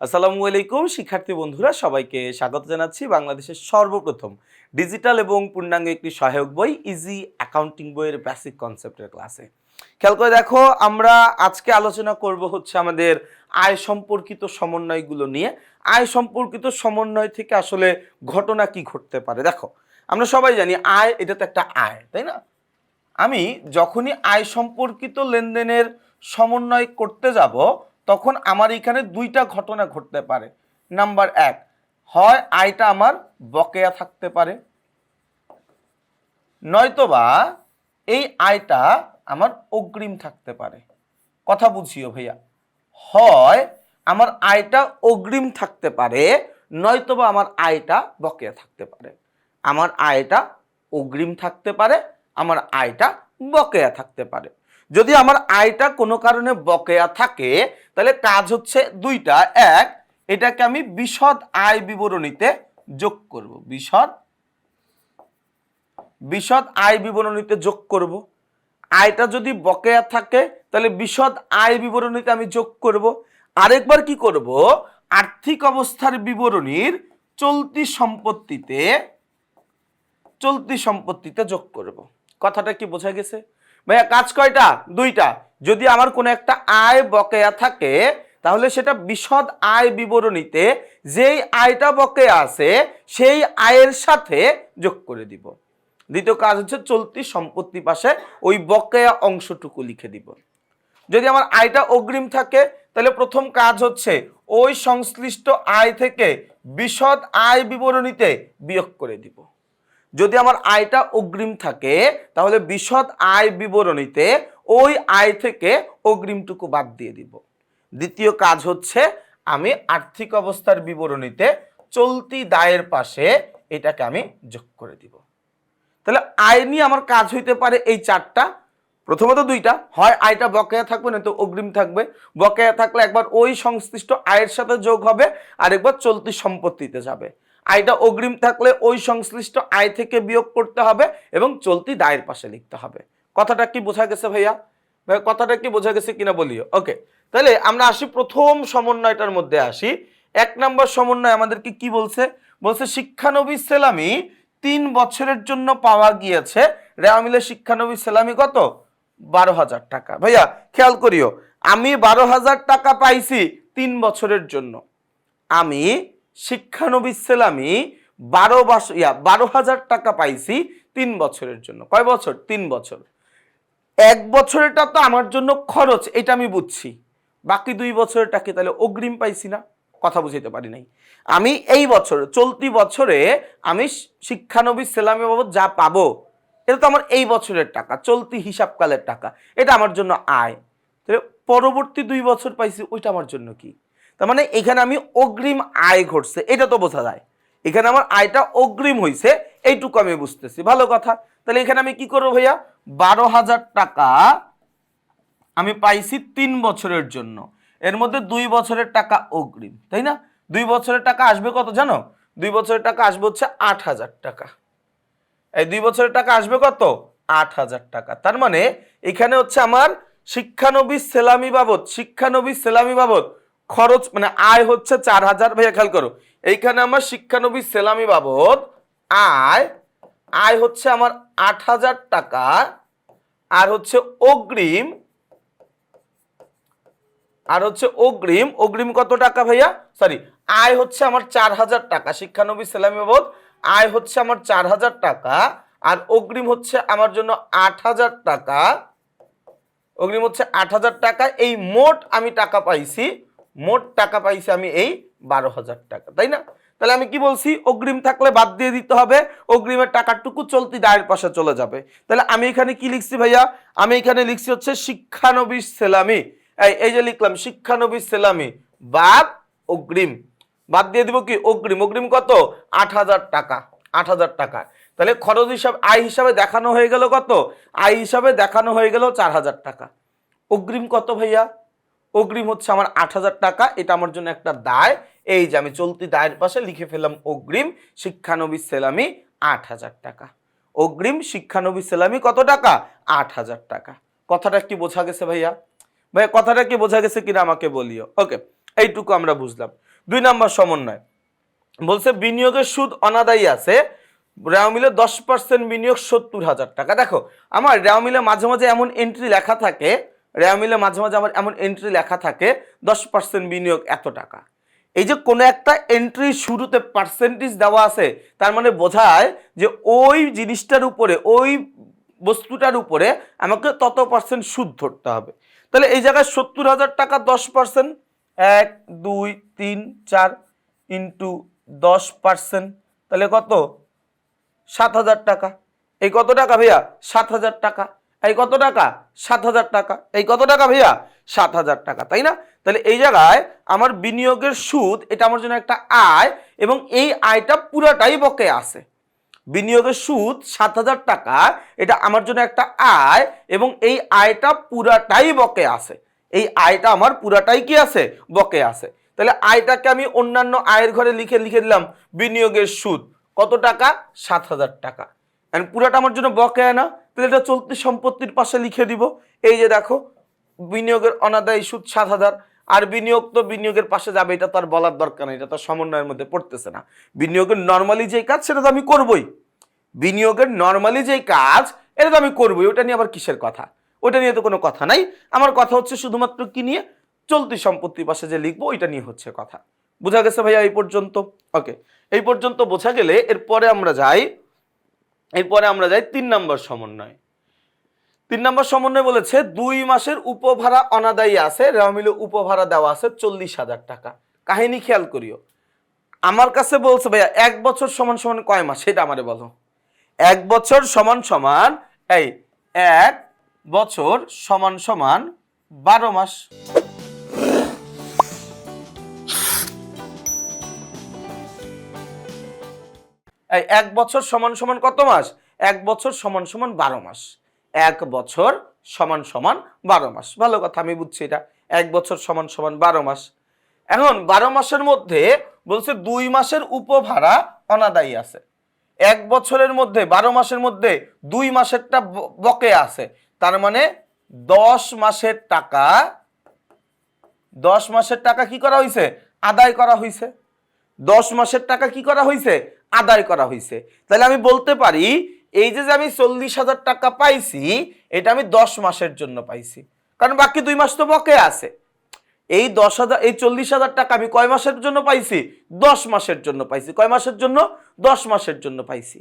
আসসালামু আলাইকুম, শিক্ষার্থী বন্ধুরা, সবাইকে স্বাগত জানাচ্ছি বাংলাদেশের সর্বপ্রথম ডিজিটাল এবং পূর্ণাঙ্গ একটি সহায়ক বই ইজি অ্যাকাউন্টিং বইয়ের বেসিক কনসেপ্টের ক্লাসে। খেয়াল করে দেখো, আমরা আজকে আলোচনা করব হচ্ছে আমাদের আয় সম্পর্কিত সমন্বয়গুলো নিয়ে। আয় সম্পর্কিত সমন্বয় থেকে আসলে ঘটনা কি ঘটতে পারে? দেখো, আমরা সবাই জানি আয়, এটা তো একটা আয়, তাই না? আমি যখনই আয় সম্পর্কিত লেনদেনের সমন্বয় করতে যাব তখন আমার এখানে দুইটা ঘটনা ঘটতে পারে। নাম্বার এক, হয় আয়টা আমার বকেয়া থাকতে পারে, নয়তোবা এই আয়টা আমার অগ্রিম থাকতে পারে। কথা বুঝিও ভাইয়া, হয় আমার আয়টা অগ্রিম থাকতে পারে, নয়তোবা আমার আয়টা বকেয়া থাকতে পারে। আমার আয়টা অগ্রিম থাকতে পারে, আমার আয়টা বকেয়া থাকতে পারে। যদি আমার আয়টা কোনো কারণে বকেয়া থাকে, তাহলে কাজ হচ্ছে দুইটা। এক, এটাকে আমি বিশদ আয় বিবরণীতে যোগ করব। বিশদ বিশদ আয় বিবরণীতে যোগ করব। আয়টা যদি বকেয়া থাকে, তাহলে বিশদ আয় বিবরণীতে আমি যোগ করব। আরেকবার কি করব? আর্থিক অবস্থার বিবরণীর চলতি সম্পত্তিতে চলতি সম্পত্তিতে যোগ করব। কথাটা কি বোঝা গেছে? ভাইয়া, কাজ কয়টা? দুইটা। যদি আমার কোনো একটা আয় বকেয়া থাকে, তাহলে সেটা বিশদ আয় বিবরণীতে যেই আয়টা বকেয়া আছে, সেই আয়ের সাথে যোগ করে দিব। দ্বিতীয় কাজ হচ্ছে চলতি সম্পত্তি পাশে ওই বকেয়া অংশটুকু লিখে দিব। যদি আমার আয়টা অগ্রিম থাকে, তাহলে প্রথম কাজ হচ্ছে ওই সংশ্লিষ্ট আয় থেকে বিশদ আয় বিবরণীতে বিয়োগ করে দিব। যদি আমার আয়টা অগ্রিম থাকে, তাহলে বিশদ আয় বিবরণীতে ওই আয় থেকে অগ্রিমটুকু বাদ দিয়ে দিব। দ্বিতীয় কাজ হচ্ছে, আমি আর্থিক অবস্থার বিবরণীতে চলতি দায়ের পাশে এটাকে আমি যোগ করে দিব। তাহলে আয় নিয়ে আমার কাজ হইতে পারে এই চারটা। প্রথমত দুইটা, হয় আয়টা বকেয়া থাকবে না তো অগ্রিম থাকবে। বকেয়া থাকলে একবার ওই সংশ্লিষ্ট আয়ের সাথে যোগ হবে, আরেকবার চলতি সম্পত্তিতে যাবে। আয়টা অগ্রিম থাকলে ওই সংশ্লিষ্ট আয় থেকে বিয়োগ করতে হবে এবং চলতি দায়ের পাশে লিখতে হবে। কথাটা কি বোঝা গেছে ভাইয়া? ভাইয়া কথাটা কি বোঝা গেছে কিনা বলিও? ওকে তাহলে আমরা আসি প্রথম সমন্বয়টার মধ্যে আসি। এক নম্বর সমন্বয় আমাদেরকে কি বলছে? বলছে, শিক্ষানবী সেলামি তিন বছরের জন্য পাওয়া গিয়েছে। রেওয়া মিলে শিক্ষানবী সেলামি কত? বারো হাজার টাকা। ভাইয়া, খেয়াল করিও, আমি বারো হাজার টাকা পাইছি তিন বছরের জন্য। আমি শিক্ষানবী সেলামি বারো বছর ইয়া, বারো হাজার টাকা পাইছি তিন বছরের জন্য। কয় বছর? তিন বছর। এক বছরেরটা তো আমার জন্য খরচ, এটা আমি বুঝছি। বাকি দুই বছরেরটা কি তাহলে অগ্রিম পাইছি না? কথা বুঝাইতে পারি নাই। আমি এই বছর, চলতি বছরে আমি শিক্ষানবী সেলামি বাবদ যা পাবো, এটা তো আমার এই বছরের টাকা, চলতি হিসাবকালের টাকা, এটা আমার জন্য আয়। তাহলে পরবর্তী দুই বছর পাইছি, ওইটা আমার জন্য কি? তার মানে এখানে আমি অগ্রিম আয় ঘটছে, এটা তো বোঝা যায়। এখানে আমার আয়টা অগ্রিম হইছে, এইটুকু আমি বুঝতেছি। ভালো কথা। তাহলে এখানে আমি কি করব ভাইয়া? বারো হাজার টাকা আমি পাইছি তিন বছরের জন্য। এর মধ্যে দুই বছরের টাকা অগ্রিম, তাই না? দুই বছরের টাকা আসবে কত জানো? দুই বছরের টাকা আসবে হচ্ছে আট হাজার টাকা। এই দুই বছরের টাকা আসবে কত? আট হাজার টাকা। তার মানে এখানে হচ্ছে আমার শিক্ষানবী সেলামি বাবদ শিক্ষানবী সেলামি বাবদ খরচ মানে আয় হচ্ছে চার হাজার। ভাইয়া খেয়াল করো, এইখানে আমার শিক্ষানবী সেলামি বাবদ আয় আয় হচ্ছে আমার আট হাজার টাকা, আর হচ্ছে অগ্রিম, আর হচ্ছে অগ্রিম অগ্রিম কত টাকা ভাইয়া? সরি আয় হচ্ছে আমার চার হাজার টাকা শিক্ষানবী সেলামি বাবদ আয় হচ্ছে আমার চার হাজার টাকা, আর অগ্রিম হচ্ছে আমার জন্য আট হাজার টাকা, অগ্রিম হচ্ছে আট হাজার টাকা, এই মোট আমি টাকা পাইছি মোট টাকা পাইছি আমি এই বারো হাজার টাকা, তাই না? তাহলে আমি কি বলছি? অগ্রিম থাকলে বাদ দিয়ে দিতে হবে, অগ্রিমের টাকাটুকু চলতি দায়ের পাশে চলে যাবে। তাহলে আমি এখানে কি লিখছি ভাইয়া? আমি এখানে লিখছি হচ্ছে শিক্ষানবী সেলামি। এই যে লিখলাম শিক্ষানবী সেলামি, বাদ, অগ্রিম। বাদ দিয়ে দিব কি? অগ্রিম। অগ্রিম কত? আট হাজার টাকা আট হাজার টাকা। তাহলে খরচ হিসাবে, আয় হিসাবে দেখানো হয়ে গেল কত? আয় হিসাবে দেখানো হয়ে গেল চার হাজার টাকা। অগ্রিম কত ভাইয়া? অগ্রিম হচ্ছে আমার আট হাজার টাকা, এটা আমার জন্য একটা দায়। এই যে আমি চলতি দায়ের পাশে লিখে ফেললাম অগ্রিম শিক্ষানবী সেলামি আট হাজার টাকা। অগ্রিম শিক্ষানবী সেলামি কত টাকা? আট হাজার টাকা। কথাটা কি বোঝা গেছে ভাইয়া? ভাইয়া, কথাটা কি বোঝা গেছে কিনা আমাকে বলিও। ওকে, এইটুকু আমরা বুঝলাম। দুই নম্বর সমন্বয়। বলছে, বিনিয়োগের সুদ অনাদায়ী আছে। রেওয়া মিলে দশ পার্সেন্ট বিনিয়োগ সত্তর হাজার টাকা। দেখো, আমার রেওয়া মিলে মাঝে মাঝে এমন এন্ট্রি লেখা থাকে রেওয়া মিলে মাঝে মাঝে আমার এমন এন্ট্রি লেখা থাকে, দশ পার্সেন্ট বিনিয়োগ এত টাকা। এই যে কোনো একটা এন্ট্রি শুরুতে পার্সেন্টেজ দেওয়া আছে, তার মানে বোঝায় যে ওই জিনিসটার উপরে, ওই বস্তুটার উপরে আমাকে তত পার্সেন্ট সুদ ধরতে হবে। তাহলে এই জায়গায় সত্তর হাজার টাকা দশ পার্সেন্ট এক, দুই, তিন, চার ইন্টু দশ পার্সেন্ট তাহলে কত? সাত হাজার টাকা। এই কত টাকা ভাইয়া? সাত হাজার টাকা। এই কত টাকা? সাত হাজার টাকা। এই কত টাকা ভাইয়া? সাত হাজার টাকা, তাই না? তাহলে এই জায়গায় আমার বিনিয়োগের সুদ, এটা আমার জন্য একটা আয়, এবং এই আয়টা পুরাটাই বকে আছে। বিনিয়োগের সুদ সাত হাজার টাকা, এটা আমার জন্য একটা আয়, এবং এই আয়টা পুরাটাই বকে আছে। এই আয়টা আমার পুরাটাই কি আছে? বকে আছে। তাহলে আয়টাকে আমি অন্যান্য আয়ের ঘরে লিখে লিখে দিলাম, বিনিয়োগের সুদ। কত টাকা? সাত হাজার টাকা। পুরাটা আমার জন্য বকেয়া না। তাহলে এটা চলতি সম্পত্তির পাশে লিখে দিব। এই যে দেখো, বিনিয়োগের অনাদায়ী সুদ সাত হাজার, আর বিনিয়োগ তো বিনিয়োগের পাশে যাবে, এটা তো আর বলার দরকার নেই, এটা তো সমন্বয়ের মধ্যে পড়তেছে না। বিনিয়োগের নর্মালি যেই কাজ, সেটা তো আমি করবই। বিনিয়োগের নর্মালি যেই কাজ, এটা তো আমি করবই, ওটা নিয়ে আবার কিসের কথা? ওটা নিয়ে তো কোনো কথা নাই। আমার কথা হচ্ছে শুধুমাত্র কি নিয়ে? চলতি সম্পত্তির পাশে যে লিখব, ওইটা নিয়ে হচ্ছে কথা। বোঝা গেছে ভাইয়া এই পর্যন্ত? ওকে এই পর্যন্ত বোঝা গেলে এরপরে আমরা যাই এরপরে আমরা যাই তিন নম্বর সমন্বয়। তিন নম্বর সমন্বয় বলেছে, দুই মাসের উপভাড়া অনাদায়ী আছে রেওয়ামিলে উপভাড়া দেওয়া আছে চল্লিশ হাজার টাকা। কাহিনী খেয়াল করিও। আমার কাছে বলছে, ভাইয়া, এক বছর সমান সমান কয় মাস? সেটা আমারে বলো। এক বছর সমান সমান, এই, এক বছর সমান সমান বারো মাস। এক বছর সমান সমান কত মাস? এক বছর সমান সমান বারো মাস। এক বছর সমান সমান বারো মাস। ভালো কথা, আমি বুঝছি এটা। এক বছর সমান সমান বারো মাস। এখন বারো মাসের মধ্যে বলছে দুই মাসের উপভাড়া অনাদায়ী আছে। এক বছরের মধ্যে, বারো মাসের মধ্যে দুই মাসেরটা বকে আছে। তার মানে দশ মাসের টাকা, দশ মাসের টাকা কি করা হয়েছে আদায় করা হয়েছে দশ মাসের টাকা কি করা হয়েছে আদায় করা হয়েছে তাহলে আমি বলতে পারি, এই যে আমি চল্লিশ হাজার টাকা পাইছি, এটা আমি দশ মাসের জন্য পাইছি। কারণ বাকি দুই মাস তো বকে আছে। এই দশ হাজার, এই চল্লিশ হাজার টাকা আমি কয় মাসের জন্য পাইছি? দশ মাসের জন্য পাইছি। কয় মাসের জন্য? দশ মাসের জন্য পাইছি।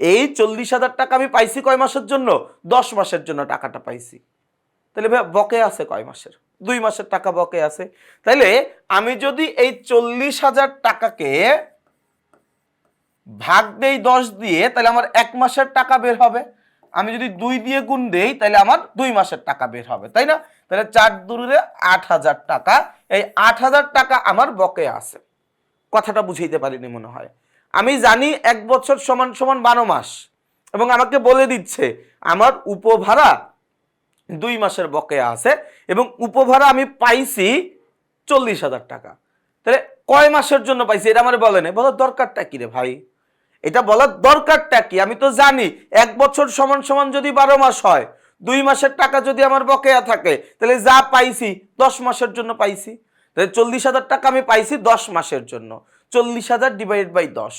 এই চল্লিশ হাজার টাকা আমি পাইছি কয় মাসের জন্য? দশ মাসের জন্য টাকাটা পাইছি। তাহলে বকে আছে কয় মাসের? দুই মাসের টাকা বকে আছে। তাইলে আমি যদি এই চল্লিশ হাজার টাকাকে ভাগ দেই দশ দিয়ে, তাহলে আমার এক মাসের টাকা বের হবে। আমি যদি দুই দিয়ে গুণ দেই, তাহলে আমার দুই মাসের টাকা বের হবে, তাই না? তাহলে চার দূরে আট হাজার টাকা, এই আট হাজার টাকা আমার বকে আছে। কথাটা বুঝাইতে পারিনি মনে হয়। আমি জানি এক বছর সমান সমান বারো মাস, এবং আমাকে বলে দিচ্ছে, আমার উপভাড়া দুই মাসের বকেয়া আছে, এবং উপভাড়া আমি পাইছি চল্লিশ হাজার টাকা। তাহলে কয় মাসের জন্য পাইছি, এটা আমার বলে নেই। বলার দরকারটা কি রে ভাই? এটা বলার দরকারটা কি? আমি তো জানি, এক বছর সমান সমান যদি বারো মাস হয়, দুই মাসের টাকা যদি আমার বকেয়া থাকে, তাহলে যা পাইছি, দশ মাসের জন্য পাইছি। তাহলে চল্লিশ হাজার টাকা আমি পাইছি দশ মাসের জন্য। চল্লিশ হাজার ডিভাইড বাই দশ,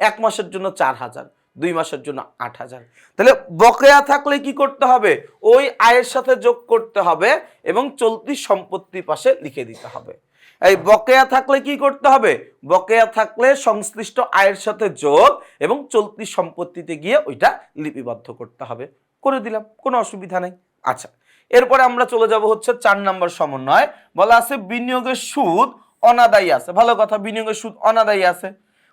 এক মাসের জন্য চার হাজার, দুই মাসের জন্য আট হাজার। তাহলে বকেয়া থাকলে কি করতে হবে? ওই আয়ের সাথে যোগ করতে হবে এবং চলতি সম্পত্তির পাশে লিখে দিতে হবে। এই বকেয়া থাকলে কি করতে হবে? বকেয়া থাকলে সংশ্লিষ্ট আয়ের সাথে যোগ এবং চলতি সম্পত্তিতে গিয়ে ওইটা লিপিবদ্ধ করতে হবে। করে দিলাম, কোনো অসুবিধা নেই। আচ্ছা এরপরে আমরা চলে যাব হচ্ছে চার নম্বর সমন্বয়। বলা আছে বিনিয়োগের সুদ অনাদায়ী আছে। ভালো কথা, বিনিয়োগের সুদ অনাদায়ী আছে।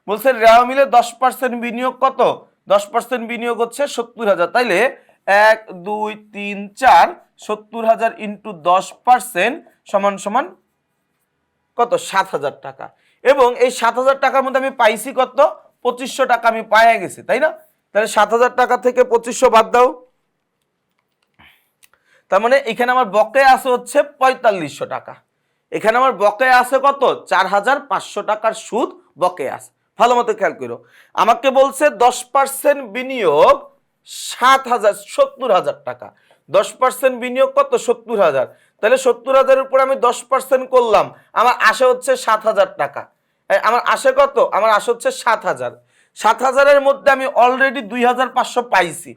বলছে, রেওয়া মিলে দশ পার্সেন্ট বিনিয়োগ কত? দশ পার্সেন্ট বিনিয়োগ হচ্ছে সত্তর হাজার। তাইলে এক, দুই, তিন, চার, সত্তর হাজার ইন্টু দশ পার্সেন্ট সমান সমান কত? সাত হাজার টাকা। এবং এই সাত হাজার টাকার মধ্যে আমি পাইছি কত? পঁচিশশো টাকা আমি পাইয়া গেছি, তাই না? তাহলে সাত হাজার টাকা থেকে পঁচিশশো বাদ দাও। তার মানে এখানে আমার বকেয়া আছে হচ্ছে পঁয়তাল্লিশশো টাকা। এখানে আমার বকেয়া আছে কত? চার হাজার পাঁচশো টাকার সুদ বকেয়া আছে। ভালো মতো খেয়াল করো। আমাকে বলছে দশ পার্সেন্ট বিনিয়োগ সাত হাজার সত্তর হাজার টাকা। দশ পার্সেন্ট বিনিয়োগ কত? সত্তর হাজার। তাহলে সত্তর হাজারের উপর আমি দশ পার্সেন্ট করলাম। আমার আসে হচ্ছে সাত হাজার টাকা। আমার আসে কত? আমার আসে হচ্ছে সাত হাজার। সাত হাজারের মধ্যে আমি অলরেডি দুই হাজার পাঁচশো পাইছি।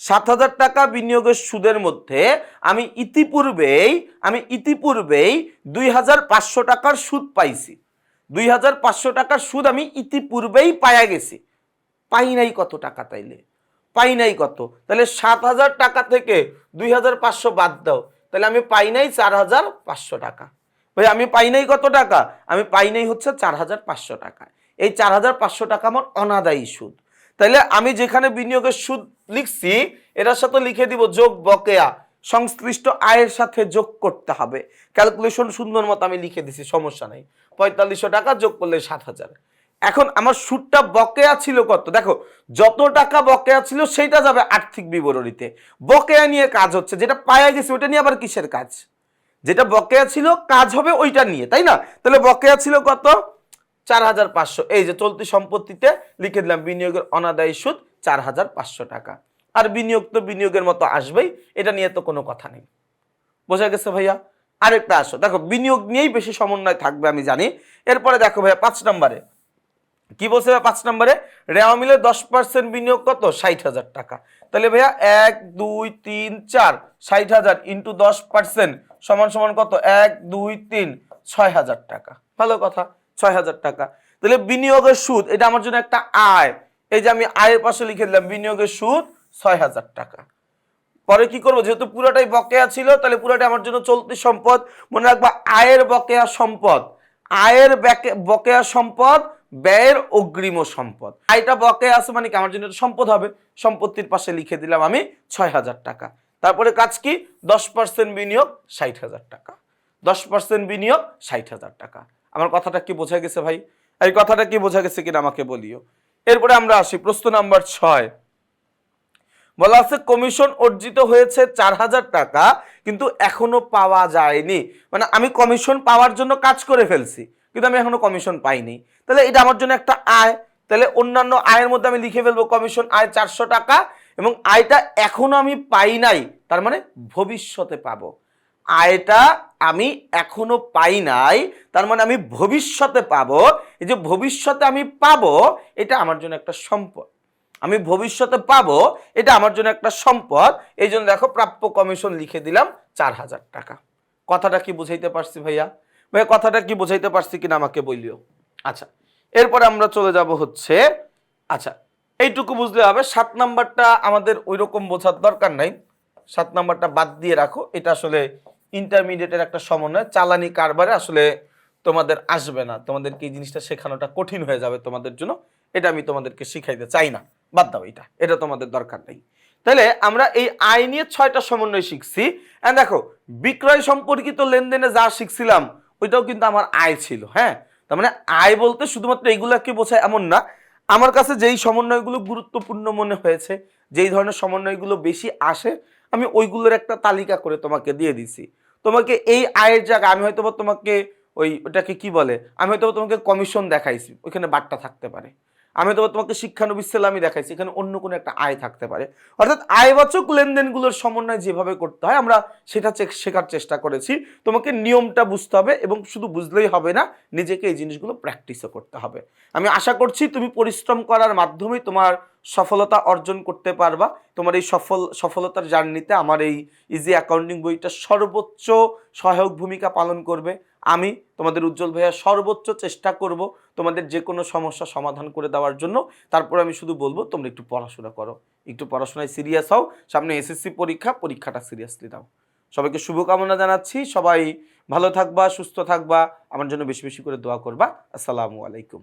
সাত হাজার টাকা বিনিয়োগের সুদের মধ্যে আমি ইতিপূর্বেই আমি ইতিপূর্বেই দুই হাজার পাঁচশো টাকার সুদ পাইছি। দুই হাজার পাঁচশো টাকার সুদ আমি ইতিপূর্বেই পায়া গেছি। পাই নাই কত টাকা তাইলে? পাই নাই কত? তাহলে সাত হাজার টাকা থেকে দুই হাজার পাঁচশো বাদ দাও। তাহলে আমি পাই নাই চার হাজার পাঁচশো টাকা। ভাই, আমি পাই নাই কত টাকা? আমি পাই নাই হচ্ছে চার হাজার পাঁচশো টাকা। এই চার হাজার পাঁচশো টাকা আমার অনাদায়ী সুদ। তাহলে আমি যেখানে বিনিয়োগের সুদ লিখছি, এটার সাথে লিখে দিব যোগ বকেয়া। সংশ্লিষ্ট আয়ের সাথে যোগ করতে হবে। ক্যালকুলেশন সুন্দর মতো আমি লিখে দিছি, সমস্যা নেই। পঁয়তাল্লিশশো টাকা যোগ করলে সাত হাজার। এখন আমার সুদটা বকেয়া ছিল কত? দেখো, যত টাকা বকেয়া ছিল সেইটা যাবে আর্থিক বিবরণীতে। বকেয়া নিয়ে কাজ হচ্ছে, যেটা পায়া গেছে ওটা নিয়ে আবার কিসের কাজ? যেটা বকেয়া ছিল, কাজ হবে ওইটা নিয়ে, তাই না? তাহলে বকেয়া ছিল কত? চার হাজার পাঁচশো। এই যে চলতি সম্পত্তিতে লিখে দিলাম, বিনিয়োগের অনাদায়ী সুদ চার হাজার পাঁচশো টাকা। আর বিনিয়োগ তো বিনিয়োগের মতো আসবেই, এটা নিয়ে তো কোনো কথা নেই। বোঝা গেছে ভাইয়া? আরেকটা আসো। দেখো, বিনিয়োগ নিয়েই বেশি সমন্বয় থাকবে আমি জানি। এরপরে দেখো ভাইয়া, পাঁচ নম্বরে। কি বলছে পাঁচ নম্বরে? রেওয়া মিলে দশ পার্সেন্ট বিনিয়োগ কত? ষাট হাজার টাকা। তাহলে ভাইয়া এক, দুই, তিন, চার, ষাট হাজার ইন্টু দশ পার্সেন্ট সমান সমান কত? এক, দুই, তিন, ছয় হাজার টাকা। ভালো কথা, ছয় হাজার টাকা। তাহলে বিনিয়োগের সুদ, এটা আমার জন্য একটা আয়। এই যে আমি আয়ের পাশে লিখে দিলাম, বিনিয়োগের সুদ ছয় হাজার টাকা। পরে কি করব? যেহেতু পুরোটাই বকেয়া ছিল, তাহলে পুরোটাই আমার জন্য চলতি সম্পদ। মনে রাখবা, আয়ের বকেয়া সম্পদ। আয়ের বকেয়া সম্পদ ব্যয়ের অগ্রিম সম্পদ। আয়টা বকে আছে মানে কি? আমার জন্য এটা সম্পদ হবে। সম্পত্তির পাশে লিখে দিলাম আমি ছয় হাজার টাকা। তারপরে কাজ কি? দশ পার্সেন্ট বিনিয়োগ, ষাট হাজার টাকা। দশ পার্সেন্ট বিনিয়োগ, ষাট হাজার টাকা। আমার কথাটা কি বোঝা গেছে ভাই? এই কথাটা কি বোঝা গেছে কিনা আমাকে বলিও। এরপরে আমরা আসি প্রশ্ন নাম্বার ছয়। বলা আছে, কমিশন অর্জিত হয়েছে চার হাজার টাকা, কিন্তু এখনও পাওয়া যায়নি। মানে আমি কমিশন পাওয়ার জন্য কাজ করে ফেলছি। কিন্তু আমি এখনও কমিশন পাইনি। তাহলে এটা আমার জন্য একটা আয়। তাহলে অন্যান্য আয়ের মধ্যে আমি লিখে ফেলব কমিশন আয় চারশো টাকা এবং আয়টা এখনও আমি পাই নাই। তার মানে ভবিষ্যতে পাবো। আয়টা আমি এখনও পাই নাই, তার মানে আমি ভবিষ্যতে পাবো। এই যে ভবিষ্যতে আমি পাবো, এটা আমার জন্য একটা সম্পদ। আমি ভবিষ্যতে পাবো, এটা আমার জন্য একটা সম্পদ। এই জন্য দেখো প্রাপ্য কমিশন লিখে দিলাম চার হাজার টাকা। কথাটা কি বুঝাইতে পারছি ভাইয়া? ভাইয়া কথাটা কি বোঝাইতে পারছি কিনা আমাকে বলিও। আচ্ছা এরপরে আমরা চলে যাব হচ্ছে আচ্ছা এইটুকু বুঝলে হবে, সাত নাম্বারটা আমাদের ওই রকম বোঝার দরকার নাই। সাত নাম্বারটা বাদ দিয়ে রাখো, এটা আসলে ইন্টারমিডিয়েটের একটা সমন্বয়, চালানি কারবারে আসলে তোমাদের আসবে না। তোমাদেরকে এই জিনিসটা শেখানোটা কঠিন হয়ে যাবে তোমাদের জন্য, এটা আমি তোমাদেরকে শিখাইতে চাই না। বাদ দাও এটা এটা তোমাদের দরকার নেই। তাহলে আমরা এই আয় নিয়ে ছয়টা সমন্বয় শিখছি। দেখো, বিক্রয় সম্পর্কিত লেনদেনে যা শিখছিলাম ওইটাও কিন্তু আমার আয় ছিল হ্যাঁ? তার মানে আয় বলতে শুধুমাত্র এগুলাকে বোঝায় এমন না। আমার কাছে যেই সমন্বয়গুলো গুরুত্বপূর্ণ মনে হয়েছে, যেই ধরনের সমন্বয়গুলো বেশি আসে, আমি ওইগুলোর একটা তালিকা করে তোমাকে দিয়ে দিছি। তোমাকে এই আয়ের জায়গা আমি হয়তো তোমাকে ওই ওটাকে কি বলে? আমি হয়তো তোমাকে কমিশন দেখাইছি, ওইখানে বার্তা থাকতে পারে। আমি বা তোমাকে শিক্ষানবিশ সেলামি দেখাইছি, এখানে অন্য কোনো একটা আয় থাকতে পারে। অর্থাৎ আয়বাচক লেনদেনগুলোর সমন্বয় যেভাবে করতে হয়, আমরা সেটা শেখার চেষ্টা করেছি। তোমাকে নিয়মটা বুঝতে হবে এবং শুধু বুঝলেই হবে না, নিজেকে এই জিনিসগুলো প্র্যাকটিসও করতে হবে। আমি আশা করছি তুমি পরিশ্রম করার মাধ্যমেই তোমার সফলতা অর্জন করতে পারবা। তোমার এই সফল, সফলতার জার্নিতে আমার এই ইজি অ্যাকাউন্টিং বইটা সর্বোচ্চ সহায়ক ভূমিকা পালন করবে। আমি তোমাদের উজ্জ্বল ভাইয়া সর্বোচ্চ চেষ্টা করব তোমাদের যে কোনো সমস্যা সমাধান করে দেওয়ার জন্য। তারপর আমি শুধু বলব, তোমরা একটু পড়াশোনা করো। একটু পড়াশোনায় সিরিয়াস হও, সামনে এসএসসি পরীক্ষা, পরীক্ষাটা সিরিয়াসলি দাও। সবাইকে শুভকামনা জানাচ্ছি, সবাই ভালো থাকবা, সুস্থ থাকবা, আমার জন্য বেশি বেশি করে দোয়া করবা। আসসালামু আলাইকুম।